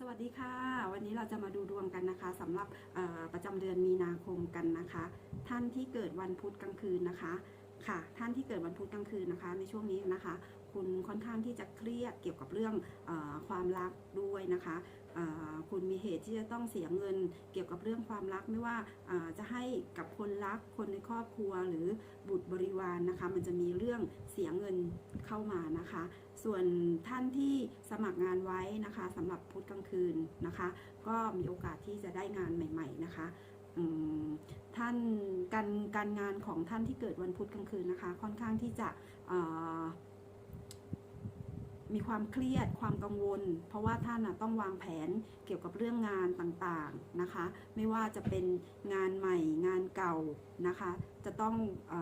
สวัสดีค่ะ วันนี้เราจะมาดูดวงกันนะคะสำหรับประจำเดือนมีนาคมกันนะคะ ท่านที่เกิดวันพุธกลางคืนนะคะ ค่ะ ท่านที่เกิดวันพุธกลางคืนนะคะ ในช่วงนี้นะคะ คุณค่อนข้างที่จะเครียดเกี่ยวกับเรื่องอความรักด้วยนะคะคุณมีเหตุที่จะต้องเสียเงินเกี่ยวกับเรื่องความรักไม่ว่าจะให้กับคนรักคนในครอบครัวหรือบุตรบริวารนนะคะ มันจะมีเรื่องเสียเงินเข้ามานะคะ ส่วนท่านที่สมัครงานไว้นะคะสำหรับพุธกลางคืนนะคะ ก็มีโอกาสที่จะได้งานใหม่ ๆนะคะ ท่านการการงานของท่านที่เกิดวันพุธกลางคืนนะคะ ค่อนข้างที่จะมีความเครียดความกังวล เพราะว่าท่านต้องวางแผนเกี่ยวกับเรื่องงานต่างๆนะคะ ไม่ว่าจะเป็นงานใหม่งานเก่านะคะ จะต้องอ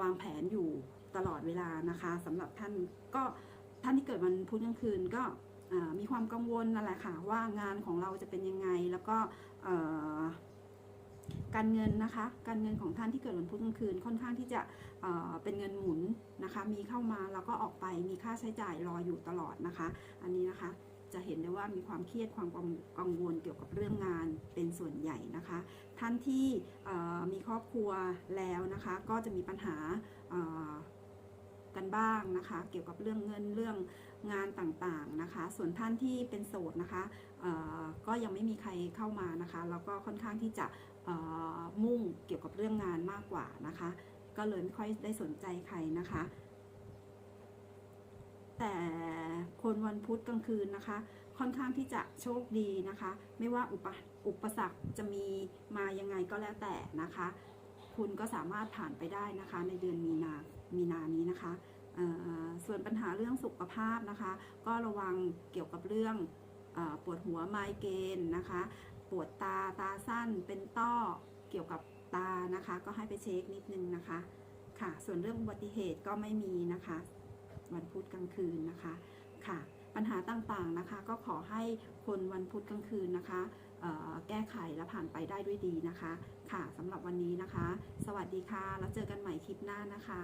วางแผนอยู่ตลอดเวลานะคะสำหรับท่านก็ท่านที่เกิดวันพุธกลางคืนก็มีความกังวลนั่นแหละค่ะว่างานของเราจะเป็นยังไงแล้วก็ การเงินนะคะ การเงินของท่านที่เกิดวันพุธกลางคืนค่อนข้างที่จะเเป็นเงินหมุนนะคะ มีเข้ามาแล้วก็ออกไปมีค่าใช้จ่ายรออยู่ตลอดนะคะ อันนี้นะคะจะเห็นได้ว่ามีความเครียดความกังวลเกี่ยวกับเรื่องงานเป็นส่วนใหญ่นะคะ ท่านที่มีครอบครัวแล้วนะคะ ก็จะมีปัญหา กันบ้างนะคะ เกี่ยวกับเรื่องเงินเรื่องงานต่างๆนะคะ ส่วนท่านที่เป็นโสดนะคะก็ยังไม่มีใครเข้ามานะคะแล้วก็ค่อนข้างที่จะมุ่งเกี่ยวกับเรื่องงานมากกว่านะคะ ก็เลยไม่ค่อยได้สนใจใครนะคะ แต่คนวันพุธกลางคืนนะคะ ค่อนข้างที่จะโชคดีนะคะ ไม่ว่าอุปอุปสรรคจะมีมายังไงก็แล้วแต่นะคะ คุณก็สามารถผ่านไปได้นะคะ ในเดือนมีนา มีนานี้นะคะส่วนปัญหาเรื่องสุขภาพนะคะ ก็ระวังเกี่ยวกับเรื่องอปวดหัวไมเกรนนะคะ ปวดตาตาสั้นเป็นต้อเกี่ยวกับตานะคะ ก็ให้ไปเช็คนิดนึงนะคะค่ะ ส่วนเรื่องอุบัติเหตุก็ไม่มีนะคะ วันพุธกลางคืนนะคะค่ะ ปัญหาต่างๆนะคะ ก็ขอให้คนวันพุธกลางคืนนะคะ แก้ไขและผ่านไปได้ด้วยดีนะคะ ค่ะสำหรับวันนี้นะคะ สวัสดีค่ะ แล้วเจอกันใหม่คลิปหน้านะคะ